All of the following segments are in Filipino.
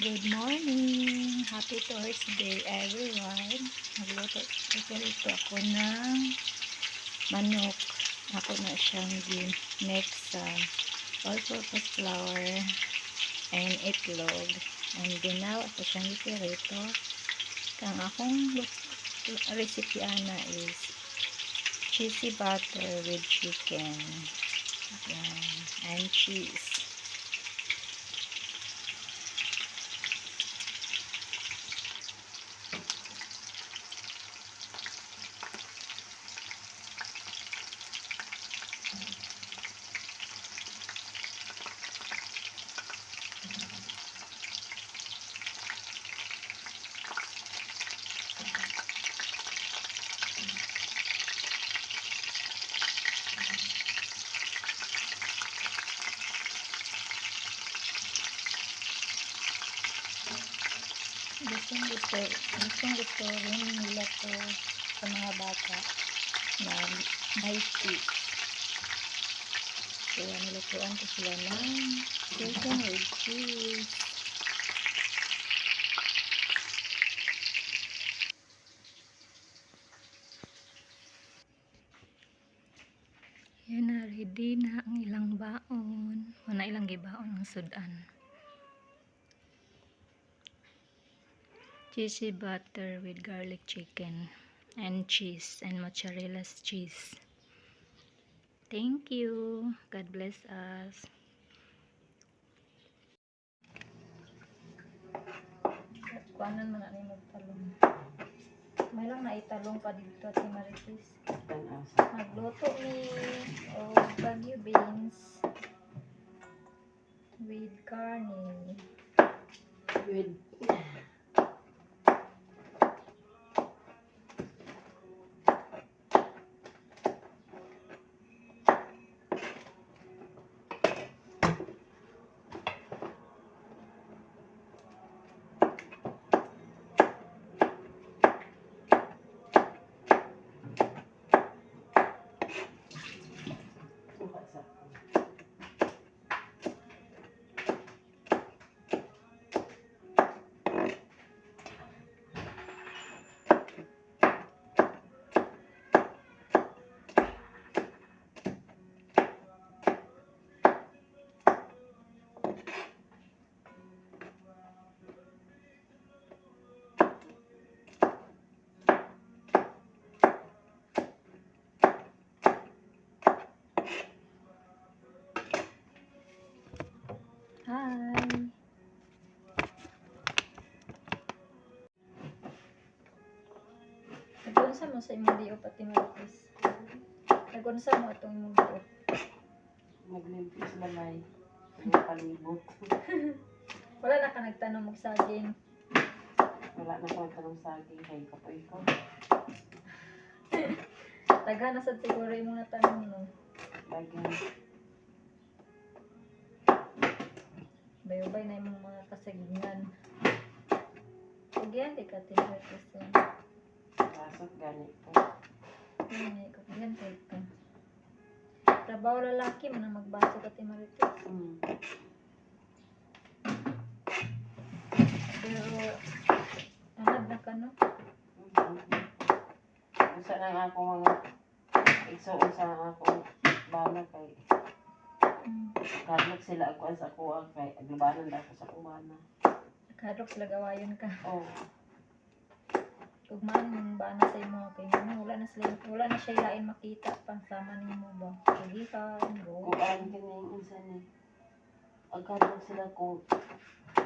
Good morning! Happy Thursday everyone! Nagluto nagluto ako ng manok. Ako na siyang mix sa all-purpose flour and itlog. And ginawa ko siyang itirito. Ang akong recipe ana is cheesy butter with chicken. And cheese. Gustong gusto, gustong gusto rin nila to sa mga bata na may cheese. Kaya nilutuan ko sila ng chicken with cheese. Yan na, ready na ang ilang baon. Wala ilang gibaon ang sudan. Cheesy butter with garlic chicken and cheese and mozzarella cheese. Thank you. God bless us. Kuanan man ani magtalong. May lang naitalong pa dito at si Maritis. Nagluto ni o bagyo beans with carne. With mo sa imong diop at Maritis. Nagunsa mo atong imong diop. maglimpis balay. Ang palibot. Wala na ka nagtanong saging. Wala na ko tanong saging kay kapoy ko. Tagha na sad siguro imong natanong no. Lagyan Bayobay na imong mga kasagingan. Kugyan di ka tinaritis. Rasot ganit ko. Ay, kugyan kay ka. Trabaho lalaki man ang magbaso ka Maritis. Mm. Pero anad na ka no. Usa lang ako mga igsuon sa akong bana kay Mm. kadlok sila ako sa kuha kay aglabanan na ako sa kumana. Kadok sila gawayon ka. Oh, Ug man yung bana sa imo kay mo wala na sila wala na siya lain makita pang sama nimo ba. Sige ka, go. kung alam kini unsa ni ang kadlok sila ko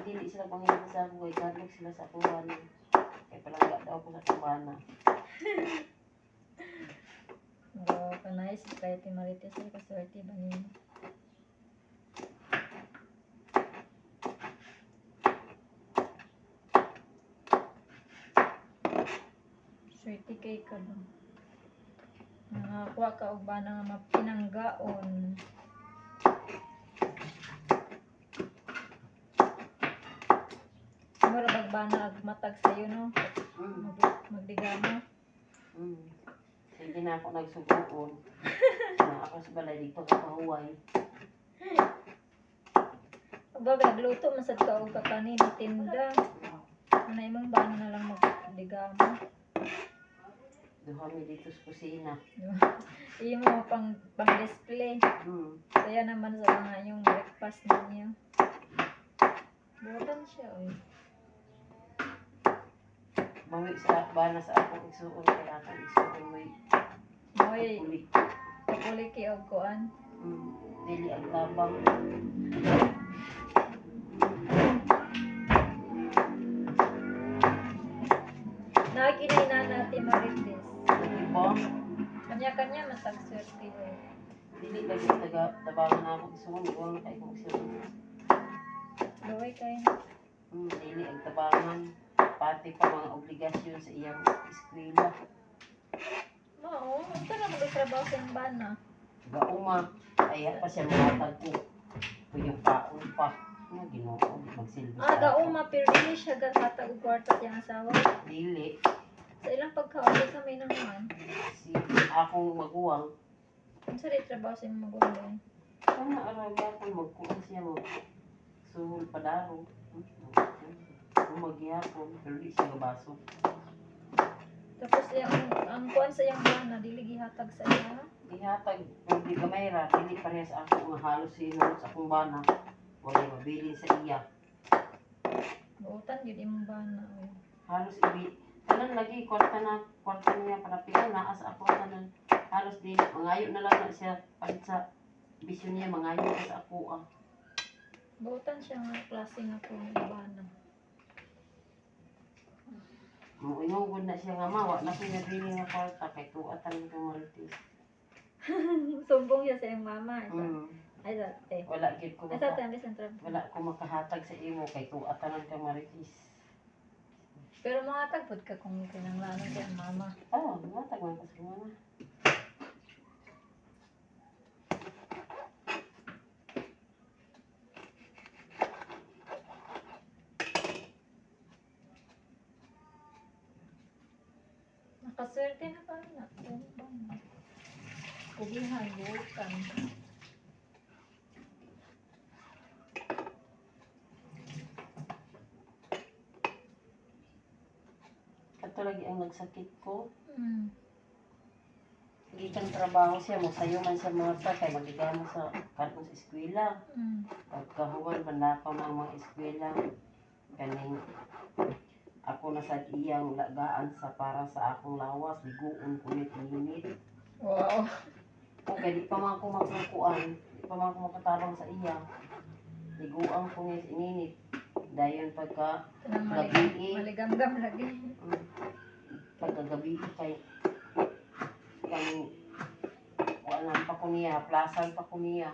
dili sila pangita sa ako kay kadlok sila sa kumana. Kay palangga daw ko sa kumana. Go ka nice kay ti Marites ay kaswerte ba nimo. Swerte kay ka ba. Nakakuha ka og bana nga mapinanggaon. Siguro bagbana ag matag sayo no. Mag- Magdigamo. Mm. Sige na ako nagsubuon. na ako sa balay dito sa pahuway. Baga, gluto masad ka og kakanin tinda. Ano imong bana na lang magdigamo. Duha mi dito sa kusina. Imo pang pang display. Hmm. Kaya naman sa mga yung breakfast ninyo. Butan siya, oy. Bawi sa bana sa akong isuon kaya akong isuon may Moy, kulik. kapuliki og kuan. Hmm. Dili ang tabang. Kanya-kanya matag swerte. oy. Dili lagi taga tabangan na akong isuon. Iwan na kayo kong isuon. Luway kay Hmm. Dili ang tabangan. Pati pa mga obligasyon sa iyang eskwela. Mao, ito na magtrabaho sa bana. Gauma. Kaya pa siya mahatag ko. Kuyong paon pa. Ano ginoo? Magsilbi Ah, gauma pero dili siya gatata og kwarta sa iyang asawa. Dili. Sa ilang pagkauli sa may naman. Si akong maguwang. Unsa rin trabaho sa imong magulang? Sana araw yapon magkuhan siya mag suhol padaro. Umagyapon. Pero di siya gabaso. Tapos yung ang kuan sa iyang bana dili gihatag sa iya. Ihatag. Kung di gamay ra. Dili parehas ako nga halos sinulot sa akong bana. Wala mabilin sa iya. Buotan yun imong bana. oy. halos ibi tanan lagi kwarta na kwarta niya para pila na as ako tanan halos di mangayo na lang na siya pag sa bisyon niya mangayo sa ako ah Buotan siya nga klase nga po ng bana. muingon na siya nga mawa na pinabili nga kwarta kay tuatan ka maltis Sumbong siya sa iyang mama. Isa. mm. Ay, dati. wala gid ko Ay, trabaho. wala ko makahatag sa imo kay tuatan ka maritis Pero mga tagpod ka kung kinanglanan iyang mama. oh matag man ka sa mama Nakaswerte na pa na. Ano ba? Kubihan, buotan. kato nagsakit ko Mm. gikan trabaho siya mo sayo man sa mga sa kay magigamo sa kanto sa eskwela Mm. pagkahuwan manakaw ng mga eskwela kaning ako na sa iyang lagaan sa para sa akong lawas liguon kunit init Wow. o kay di pa man ko magkukuan di pa man ko makatabang sa iya liguan ko ininit dayon pagka Tanang Gabi, malig eh. maligam-gam lagi. mm, pagkagabi kay kang wala pa ko niya plasan pa ko niya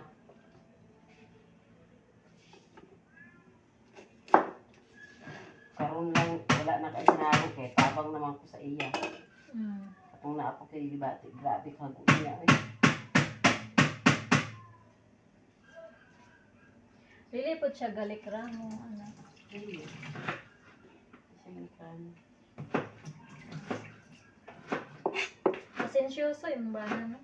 karon lang wala na kay sinaro kay tabang naman ko sa iya Mm. Kung naa po kayo dibati, grabe kago niya. Eh. Dili po siya galik ra mo anak. Hindi. Sige kan. Pasensyoso yung bana no.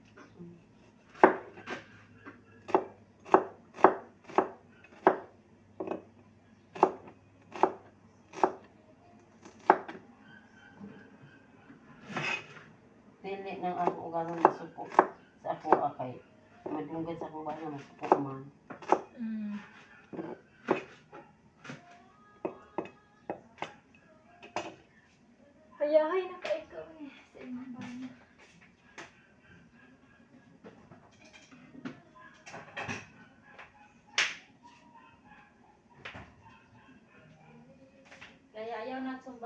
Dili nang ako uganon masuko sa ako akay. Madunggad sa akong bana masuko man. Mm. Hayahay na ka ikaw eh. Sa imong bana. Kaya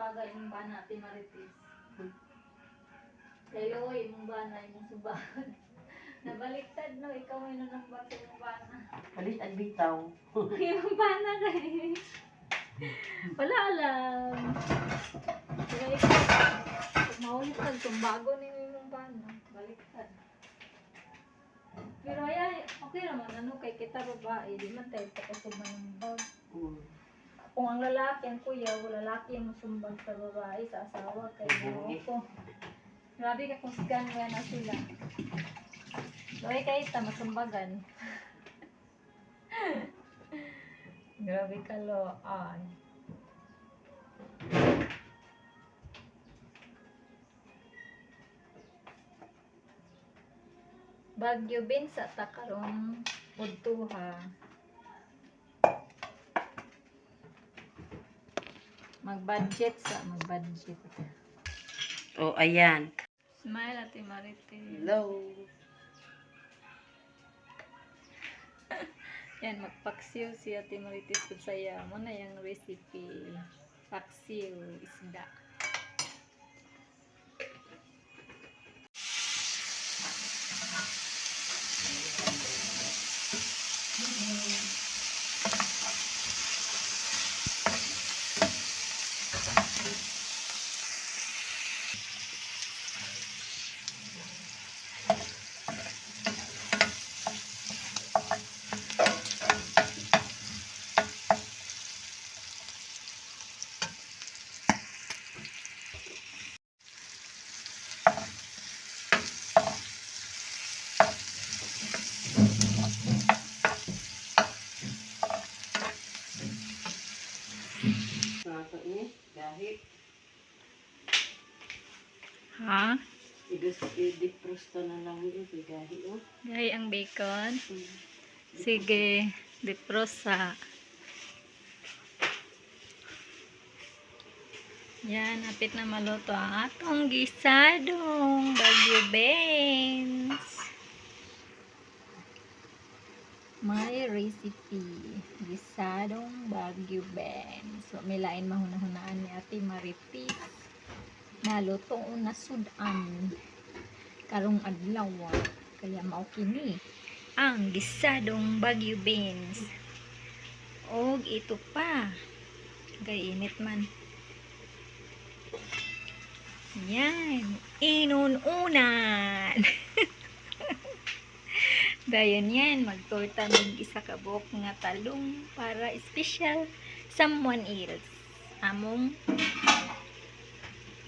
sumbaga imong bana ati Marites. Kayo imong bana imong sumbaga. Nabaliktad no, ikaw ay nanambag sa imong bana. Palit ang bitaw. Yung bana kay. Wala alam. Pero ikaw, maulit ka, tumbago ni yung bana. Baliktad. Pero ay, okay naman, ano, kay kita babae, di man tayo pakasumbang ng bag. Mm. Kung ang lalaki, ang kuya, o lalaki ang sumbag sa babae, sa asawa, kay Mhm. ko. Grabe ka kung scan nga na sila. Loy kay ta masumbagan. Grabe ka lo. Ay. Bagyo bin sa takaron udtuha. Mag-budget sa mag-budget. Oh, ayan. Smile ate Marites. Hello. Yan, magpaksiw si Ate Marites kung saya mo na yung recipe. Paksiw, isda. Nato ni dahil Ha? Igus i-defrost na lang yun kay gahi oh. Gahi ang bacon. Mm. Sige, deprosa. Yan, napit na maluto ang atong gisadong Bagyo Beans. My recipe, gisadong Bagyo Beans. So, may lain mahunahunaan ni Ate Maritis. Naluto na sudan. Karong adlaw. Kaya mao kini ang gisadong Bagyo Beans. Og ito pa. Gainit man. Yan. Inununan. Dayon yan. Magtorta ng isa ka buok nga talong para special someone else. Among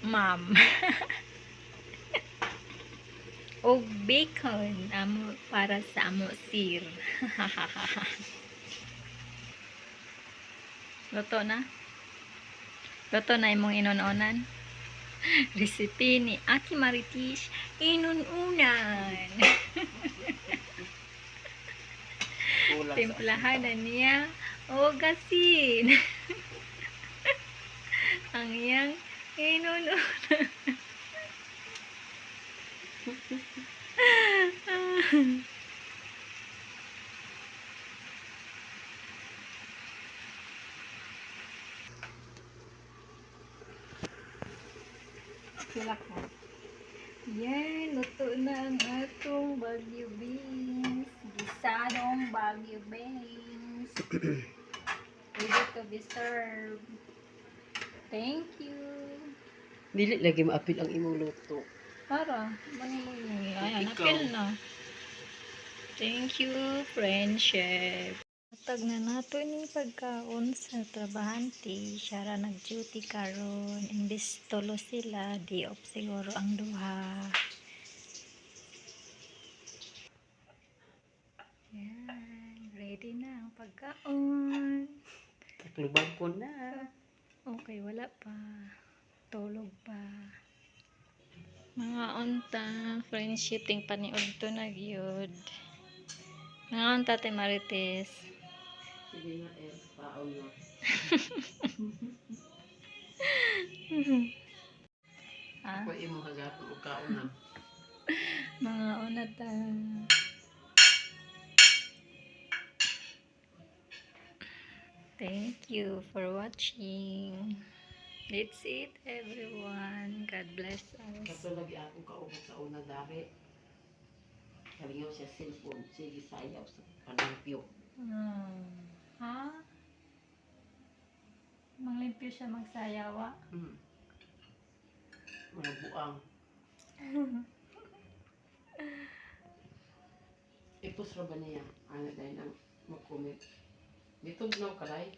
ma'am. og bacon amo para sa amo sir. Luto na? Luto na imong inunonan? Recipe ni Ate Maritis, inununan. Timplahan na niya o gasin. Ang iyang inununan. Sila ko. Yan, luto na ang atong Baguio beans. Gisadong Baguio beans. Ready to be served. Thank you. Dili lagi maapil ang imong luto. Para, manimong Ayan, Ikaw. apil na. Thank you, friendship. Matag na nato ni pagkaon sa trabahante. Siya nag-duty karon. Imbis tulo sila, di off siguro ang duha. Yan, ready na ang pagkaon. Taklubag ko na. Okay, wala pa. Tulog pa. Mga unta, friendship ting paniod to na gyud. Mga unta te Marites. Sige nga eh, paon na. ah, Ako imo hagapon og kaon na. mga unata. Thank you for watching. That's it, everyone. God bless us. Kato lagi ako kaubos sa una dari. Kalingaw siya cellphone. Sige sayaw sa panampyo. Hmm. Ha? Manglimpyo siya magsayawa. Hmm. Mga buang. Ipos ra ba niya? Ano dahil ang mag-comment. Dito na kalay.